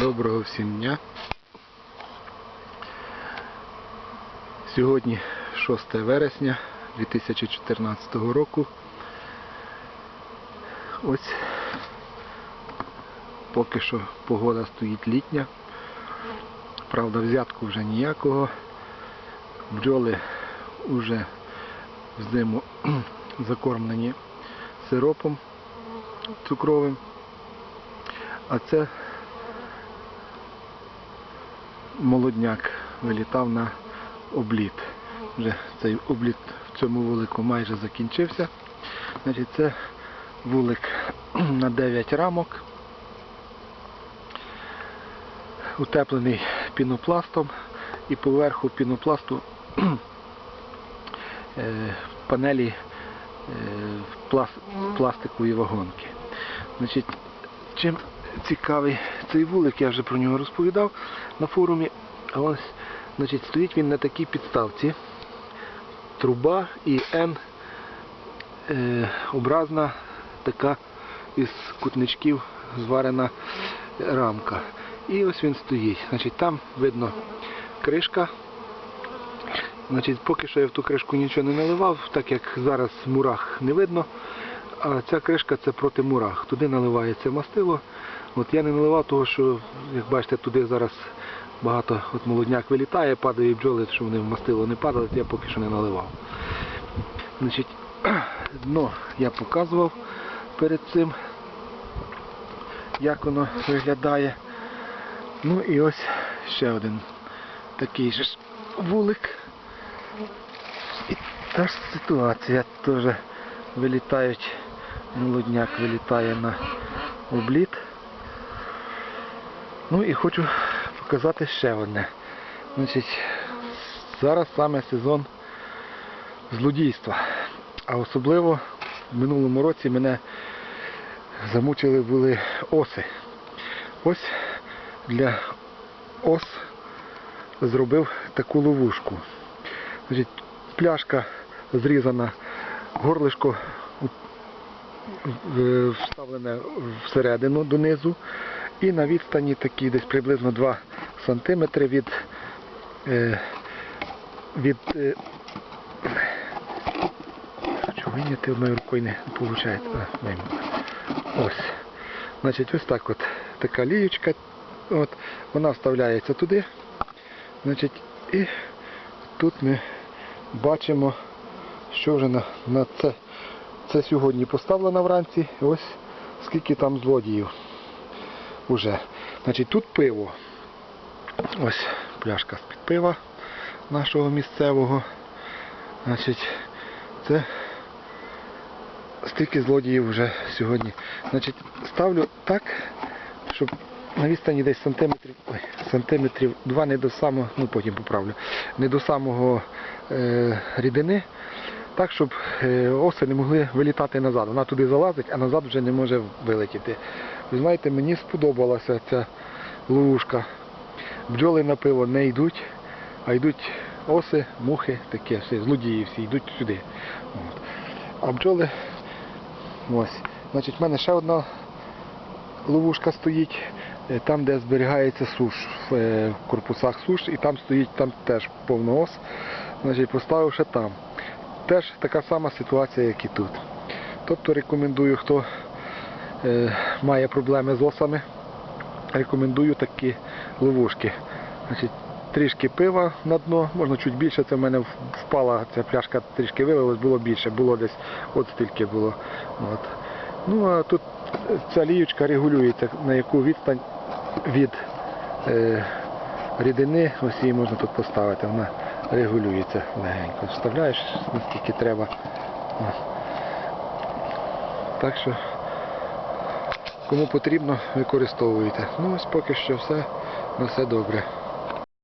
Доброго всім дня. Сьогодні 6 вересня 2014 року. Ось поки що погода стоїть літня. Правда, взятку вже ніякого. Бджоли вже в зиму закормлені сиропом цукровим. А це молодняк вилітав на обліт. Вже цей обліт в цьому вулику майже закінчився. Значить, це вулик на 9 рамок, утеплений пінопластом і поверху пінопласту е, панелі е, плас- пластикові вагонки. Значить, чим цікавий цей вулик, я вже про нього розповідав на форумі. А ось, значить, стоїть він на такій підставці. Труба і Н е, образна така із кутничків зварена рамка. І ось він стоїть. Значить, там видно кришка. Значить, поки що я в ту кришку нічого не наливав, так як зараз мурах не видно. А ця кришка це проти мурах. Туди наливається мастило. От я не наливав, того що, як бачите, туди зараз багато от молодняк вилітає, падає бджоли, щоб вони в мастило не падали, я поки що не наливав. Значить, дно я показував перед цим, як воно виглядає. Ну і ось ще один такий же ж вулик. І та ж ситуація теж вилітають, молодняк вилітає на обліт. Ну і хочу показати ще одне. Значить, зараз саме сезон злодійства. А особливо в минулому році мене замучили були оси. Ось для ос зробив таку ловушку. Значить, пляшка зрізана, горлишко вставлене всередину донизу і на відстані такі десь приблизно 2 см від, е, від е, хочу виняти одною рукою не виходить. Ось. Значить, ось так от така ліючка. От, вона вставляється туди. Значить, і тут ми бачимо, що вже на, на це. Це сьогодні поставлено вранці. Ось скільки там злодіїв. Уже. Значить, тут пиво. Ось пляшка з-під пива нашого місцевого. Значить, це стільки злодіїв вже сьогодні. Значить, ставлю так, щоб на відстані десь сантиметрів, ой, сантиметрів два не до самого, ну потім поправлю, не до самого е, рідини, так, щоб е, оси не могли вилітати назад. Вона туди залазить, а назад вже не може вилетіти. Ви знаєте, мені сподобалася ця ловушка. Бджоли на пиво не йдуть, а йдуть оси, мухи, таке, все, злодії всі йдуть сюди. От. А бджоли ось. Значить, в мене ще одна ловушка стоїть, е, там, де зберігається суш, е, в корпусах суш, і там стоїть там теж повно ос. Значить, поставив ще там. Теж така сама ситуація, як і тут. Тобто рекомендую, хто е, має проблеми з осами, рекомендую такі ловушки. Значить, трішки пива на дно, можна чуть більше, це в мене впала ця пляшка, трішки вилилось, було більше, було десь от стільки було. От. Ну а тут ця ліючка регулюється, на яку відстань від е, рідини, ось можна тут поставити, вона регулюється легенько. Вставляєш наскільки треба. Так що кому потрібно, використовуйте. Ну ось поки що все, на все добре.